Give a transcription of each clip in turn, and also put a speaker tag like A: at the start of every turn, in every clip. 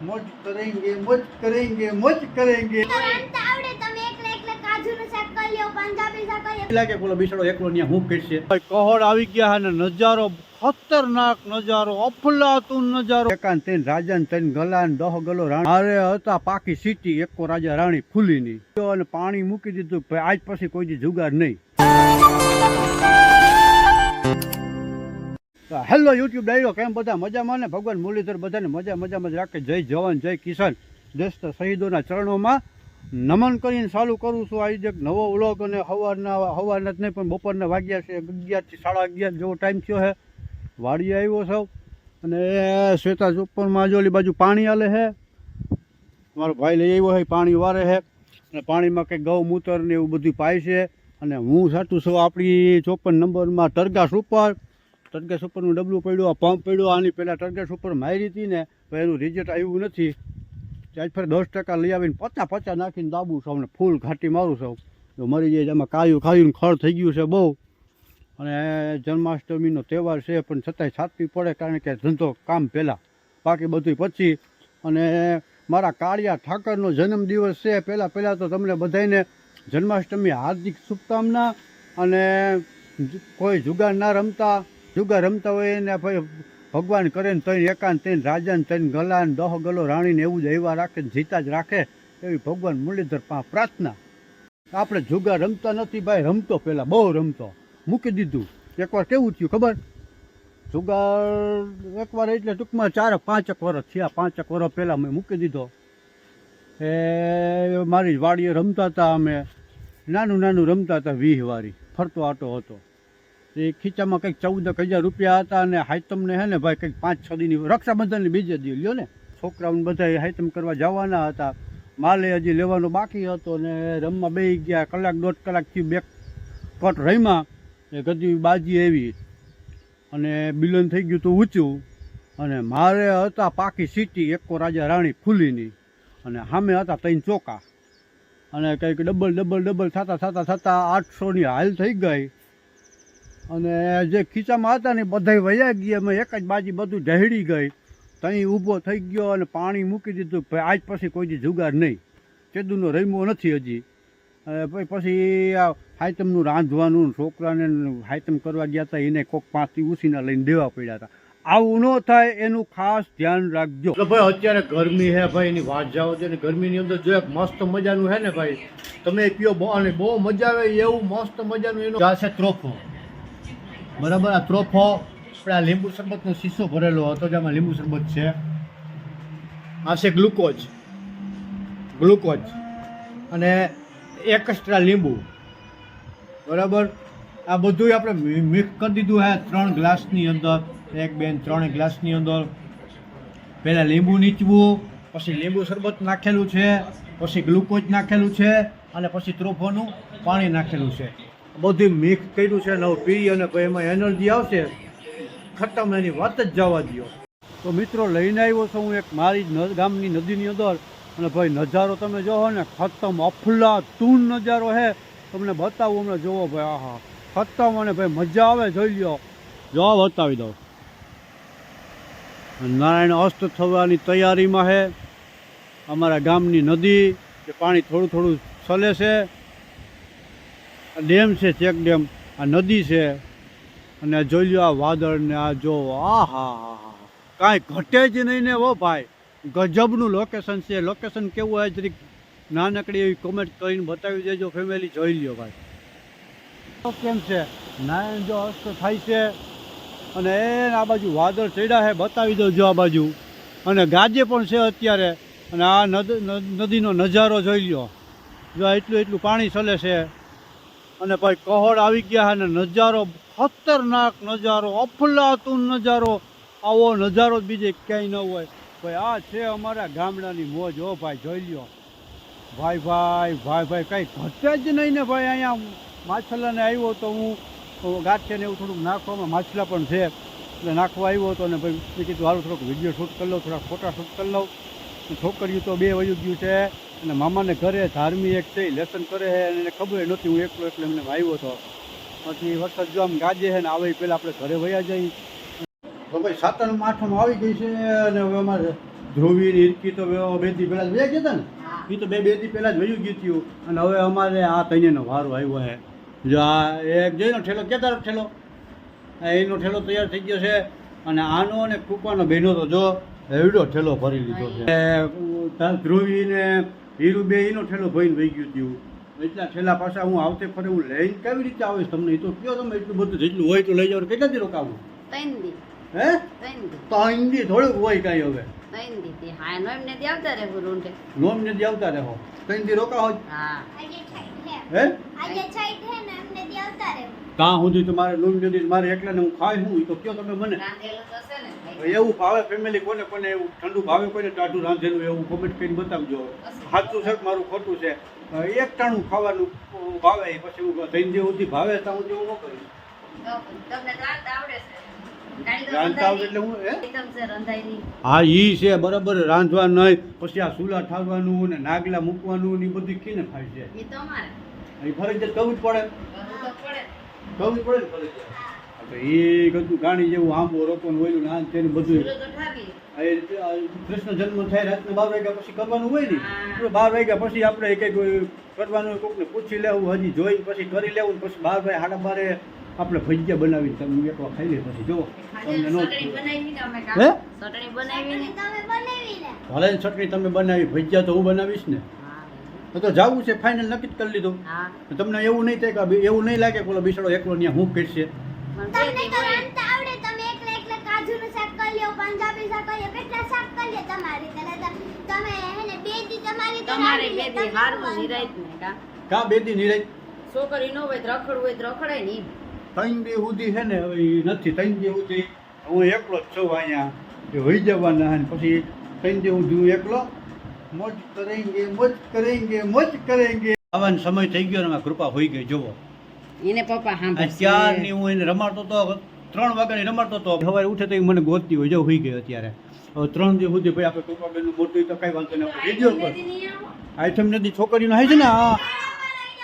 A: મોજ કરેંગે મોજ કરેંગે મોજ કરેંગે. લાગે પેલો બિચારો એકલો ત્યાં હું કરશે? કહોડ આવી ગયા અને નજારો ખતરનાક નજારો અફલાતું નજારો. એકાન તેન રાજન તેન ગલાન દહ ગલો રાણી. અરે હતા પાકી સીટી એકો રાજા રાણી ફૂલીની અને પાણી મૂકી દીધું આજ પછી કોઈ દી જુગાર નહીં. હેલો યુટ્યુબ ડાયરો, કેમ બધા મજામાં ને? ભગવાન મુરલીધર બધાને મજા મજામાં જ રાખે. જય જવાન, જય કિસાન. દેશ શહીદોના ચરણોમાં નમન કરીને ચાલુ કરું છું આજે એક નવો વ્લોગ અને સવારના સવારના જ નહીં, પણ બપોરના વાગ્યા છે અગિયારથી સાડા અગિયાર જેવો ટાઈમ થયો છે. વાડીએ આવ્યો સૌ અને શ્વેતા ચોપરમાં જો બાજુ પાણી આલે છે. મારો ભાઈ લઈ આવ્યો છે પાણી વારે છે. અને પાણીમાં કંઈક ગૌમૂત્ર ને એવું બધું પાય છે. અને હું સાચું છું, આપણી ચોપન નંબરમાં ટરગાસ ઉપર ટરગેસ ઉપરનું ડબલું પડ્યું, આ પંપ પડ્યો, આની પહેલાં ટર્ગેસ ઉપર મારી હતી ને, પણ એનું રિઝલ્ટ આવ્યું નથી. ત્યાં ફરી દસ ટકા લઈ આવીને પચાસ પચાસ નાખીને દાબું છું, અને ફૂલ ઘાટી મારું છું. તો મરી જાય એમાં કાયું ખાયું ખળ થઈ ગયું છે બહુ. અને જન્માષ્ટમીનો તહેવાર છે, પણ છતાંય છાપવી પડે કારણ કે ધંધો કામ પહેલાં. બાકી બધું પછી. અને મારા કાળિયા ઠાકરનો જન્મદિવસ છે, પહેલાં પહેલાં તો તમને બધાને જન્માષ્ટમી હાર્દિક શુભકામના અને કોઈ જુગાર ના રમતા જુગાર રમતા હોય એને ભગવાન કરે ને તઈને એકાંત તઈને રાજાને તઈને ગલાને દહ ગલો રાણીને એવું જ એવા રાખે ને જીતા જ રાખે એવી ભગવાન મુરલીધર પા પ્રાર્થના. આપણે જુગાર રમતા નથી ભાઈ, રમતો પહેલાં બહુ રમતો. મૂકી દીધું. એકવાર કેવું થયું ખબર? જુગાર એકવાર એટલે ટૂંકમાં ચાર, પાંચેક વર્ષ થયા. પાંચેક વર્ષ પહેલાં મેં મૂકી દીધો. એ મારી વાડીએ રમતા હતા અમે. નાનું નાનું રમતા હતા વીહ વાળી ફરતો આટો હતો. એ ખીચામાં કંઈક ચૌદ હજાર રૂપિયા હતા અને હાઈતમને હે ને ભાઈ કંઈક પાંચ, છ દીની રક્ષાબંધનની બીજે દી લ્યો ને. છોકરાઓને બધા હાઈતમ કરવા જવાના હતા. માલે હજી લેવાનો બાકી હતો ને રમવા બે ગયા, કલાક દોઢ કલાક થયું બે કટ રમ્યા એ ગધી બાજી એવી અને બિલન થઈ ગયું તો ઊંચું. અને મારે હતા પાકી સીટી, એકો રાજા રાણી ફૂલીની. અને સામે હતા ત્રણ ચોકા. અને કંઈક ડબલ ડબલ ડબલ થતાં થતાં થતાં આઠસોની હાલ થઈ ગઈ. અને જે ખીચામાં હતા ને બધાય વયા ગયા મેં એક જ બાજી બધું ઢહેડી ગઈ. ત્યાં ઊભો થઈ ગયો અને પાણી મૂકી દીધું. ભાઈ આજ પછી કોઈ દી જુગાર નહીં. ચેદુનો રમ્યો નથી હજી. અને પછી પછી આ હાયતમનું રાંધવાનું છોકરાને હાઈતમ કરવા ગયા હતા એને કોક પાંચથી ઉસીના લઈને દેવા પડ્યા હતા આવું ન થાય એનું ખાસ ધ્યાન રાખજો. ભાઈ અત્યારે ગરમી હે ભાઈ એની વાત જાઓ છે ને ગરમીની અંદર જો એક મસ્ત મજાનું છે ને ભાઈ તમે પીઓ બહુ અને બહુ મજા આવે એવું મસ્ત મજાનું એનું છે ત્રોફો. બરાબર, આ ત્રોફો આપણે આ લીંબુ શરબતનો શીશો ભરેલો હતો જેમાં લીંબુ શરબત છે. આ છે ગ્લુકોઝ. ગ્લુકોઝ. અને એક્સ્ટ્રા લીંબુ. બરાબર? આ બધું આપણે મિક્સ કરી દીધું હે ત્રણ ગ્લાસની અંદર. એક બેન ત્રણ ગ્લાસની અંદર. પહેલાં લીંબુ નીચવું, પછી લીંબુ શરબત નાખેલું છે, પછી ગ્લુકોઝ નાખેલું છે, અને પછી ત્રોફોનું પાણી નાખેલું છે. બધું મિક્સ કર્યું છે, નવું પી અને પછી એમાં એનર્જી આવશે. ખતમ, એની વાત જ જવા દો તો મિત્રો, લઈને આવ્યો છું હું એક મારી ન- ગામની નદીની અંદર. અને ભાઈ, નજારો તમે જોવો ને, ખતમ અફલા તૂન નજારો છે તમને બતાવું, હમણાં જોવો ભાઈ, આહા. ખતમ અને ભાઈ, મજા આવે, જોઈ લ્યો. જો બતાવી દઉં. નારાયણ અસ્ત થવાની તૈયારીમાં છે અમારા ગામની નદી, જે પાણી થોડું થોડું છલે છે. ડેમ છે, ચેક ડેમ. આ નદી છે. અને જોઈ લ્યો આ વાદળ ને આ જો, આ હા હા હા. કાંઈ ઘટે જ નહીં ને ઓ ભાઈ. ગજબનું લોકેશન છે. લોકેશન કેવું હોય જરીક નાનકડી એવી કોમેન્ટ કરીને બતાવી દેજો ફેમિલી જોઈ લ્યો ભાઈ. કેમ છે? નારાયણ જો અસ્ત થાય છે. અને એને આ બાજુ વાદળ ચડ્યા છે, બતાવી દેજો આ બાજુ. અને ગાજે પણ છે અત્યારે. અને આ નદ- નદ- નદીનો નજારો જોઈ લ્યો. જો એટલું એટલું પાણી ચલે છે. અને ભાઈ કહોડ આવી ગયા અને નજારો, ખતરનાક નજારો અફલાતુન નજારો, આવો નજારો બીજે ક્યાંય ન હોય. ભાઈ આ છે અમારા ગામડાની મોજ, હો ભાઈ, જોઈ લ્યો. ભાઈ ભાઈ ભાઈ ભાઈ, કંઈ ઘટે જ નહીં ને ભાઈ, અહીંયા માછલાને આવ્યો તો હું ગાંઠિયા ને એવું થોડુંક નાખવામાં માછલા પણ છે. એટલે નાખવા આવ્યો હતો અને ભાઈ મેં કીધું હારું થોડુંક વીડિયો શૂટ કરી લઉં, થોડાક ફોટા શૂટ કરી લઉં. છોકરીઓ તો બે વયું ગયું છે. અને મામાને ઘરે ધાર્મી એક છે લેસન કરે છે અને એને ખબર નહોતી હું એકલો એકલો એમને આવ્યો હતો પછી વરસાદ જો આમ ગાજે છે ને આવે પહેલાં આપણે ઘરે વયા જઈ તો ભાઈ સાતમ આઠમ આવી ગઈ છે અને હવે અમારે ધ્રુવી ને હિરકી તો બે દી પહેલા જ વયા ગયા હતા ને. એ તો બે બે દી પહેલા જ વયું ગયું થયું. અને હવે અમારે આ તૈયારનો વારો આવ્યો છે. જો આ એક જઈનો ઠેલો ક્યાં ઠેલો? એનો ઠેલો તૈયાર થઈ ગયો છે. અને આનો અને કૃપાનો બહેનો તો જો એવડો ઠેલો ભરી લીધો છે. એ તાર ધ્રુવી ને હીરુ બે એનો ઠેલો ભરીને વહી ગયું થયું એટલા ઠેલા પાછા હું આવતે ફરે હું લઈને કેવી રીતે આવીશ તમને? એ તો કયો તમે એટલું બધું જેટલું હોય તો લઈ જાવ કેટલા દી રોકાવું? હે?
B: ત્રણ દી.
A: તો હિન્દી થોડુંક હોય કાંઈ હવે.
B: નોમ દી તે હા નો આવતા રહેવું
A: નોમ ને આવતા રહો. ત્રણ દી રોકાવો જ.
B: હા?
A: ત્યાં સુધી તો મારે નોમ ને મારે એકલાને હું હું? તો કયો તમે મને? એવું ભાવે ફેમિલી કોને કોને એવું ઠંડુ ભાવે કોઈને ટાઢું રાંધેલું એવું કોમેન્ટ કરીને બતાવજો. સાચું છે મારું ખોટું છે? એક ટાણું ખાવાનું ભાવે પછી હું દિવસ સુધી ભાવે ત્યાં સુધી હું ન એટલે હું ઈ છે બરાબર રાંધવા નહીં. પછી આ સુલા ઠારવાનું ને નાગલા મૂકવાનું ને બધું કીને ખાય છે.
B: એ
A: ફરજિયાત કરવું જ પડે.
B: કરવું તો પડે
A: કરવું જ પડે ને ફરજિયાત. તો એ બધું ગાણી જેવું આંબો હોય ને આ ને તેનું બધું કૃષ્ણ જન્મ થાય રાતના બાર વાગ્યા પછી કરવાનું હોય ને બાર વાગ્યા પછી આપણે એક એક કરવાનું હોય, કોકને પૂછી લેવું હજી જોઈ પછી કરી લેવું પછી બાર વાગે સાડા બારે આપણે ભજીયા બનાવીને તમે એકવાર ખાઈ લે પછી જો. તમને નો
B: ચટણી બનાવી ને
A: હે?
B: ચટણી
C: તમે બનાવી
A: ભલે ચટણી તમે બનાવી ભજીયા તો હું બનાવીશ ને.
B: હા
A: તો જવું છે ફાઇનલ નક્કી જ કરી લીધું. તમને એવું નહીં થાય કે એવું નહીં લાગે કે બિસડો એકલો ત્યાં હું
B: ફેરશે. બે
C: બે
B: બે કા?
A: કા નિરાય?
B: છોકરી ન હોય તો રખડવું હોય નહીં
A: ત્રણ દી સુધી છે ને હવે નથી ત્રણ દી સુધી. હું એકલો જ છું અહીંયા. વહી જવાના પછી ત્રણ દી સુધી હું એકલો મોજ કરેંગે મોજ કરેંગે મોજ કરેંગે. આવવાનો સમય થઈ ગયો ને કૃપા હોઈ ગઈ જોવો
B: એને પપ્પા
A: આ
B: સાંભળશે
A: ચારની હું એને રમાડતો તો ત્રણ વાગ્યાની રમાડતો તો સવારે ઉઠે તો એ મને ગોતતી હોય જો હોઈ ગઈ અત્યારે. હવે ત્રણ દિવસ સુધી ભાઈ આપણે કૃપાબેનનું મોટું તો કઈ વાંધો નહીં આપણે વીડિયો પર. આઈટમ નદી છોકરીનો હાય છે ને હા.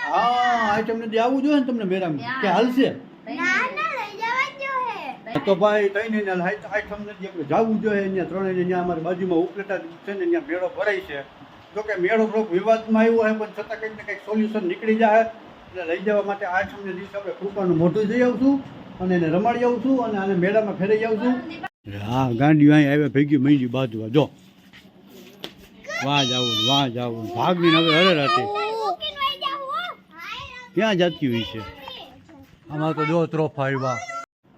A: હા આઈટમ નદી આવવું જોઈએ ને તમને મેરામ કે હાલશે
C: ના ના લઈ જવા જ જોઈએ
A: તો ભાઈ નહીં ને નથી આપણે જવું જોઈએ અહીંયા ત્રણેય અહીંયા અમારી બાજુમાં ઉપલેટા છે ને અહીંયા મેળો ભરાય છે. જો કે મેળો થોડોક વિવાદમાં આવ્યો હોય પણ છતાં કંઈક ને કંઈક સોલ્યુશન નીકળી જાય. એટલે લઈ જવા માટે આઠમને દિવસે આપણે કૃપાનું મોઢું જઈ આવશું અને એને રમાડી આવશું અને આને મેળામાં ફેરાઈ આવશું. હા ગાંડી અહીં આવે ભેગી મહિની બાજુ જો. વાહ જાવું વાહ જાવું ભાગની હવે હરે રાતે. ક્યાં જતી હોય છે? અમારે તો જો ત્રોફા આવ્યા.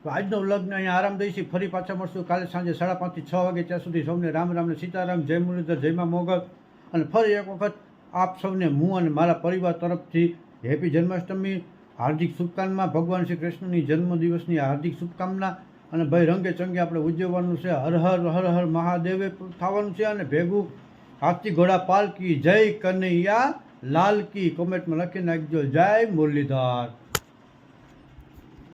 A: આજનો લગ્ન અહીંયા આરામ દઈશી. ફરી પાછા મળશું કાલે સાંજે સાડા પાંચથી છ વાગે. ત્યાં સુધી સૌને રામ રામ સીતારામ, જય મુરલીધર જયમાં મોગલ. અને ફરી એક વખત આપ સૌને હું અને મારા પરિવાર તરફથી હેપી જન્માષ્ટમી, હાર્દિક શુભકામના. ભગવાન શ્રી કૃષ્ણની જન્મદિવસની હાર્દિક શુભકામના. અને ભાઈ રંગે ચંગે આપણે ઉજવવાનું છે. હર હર હર હર મહાદેવે થવાનું છે અને ભેગું હાથી ઘોડા પાલકી, જય કનૈયા લાલકી કોમેન્ટમાં લખી નાખજો. જય મુરલીધર.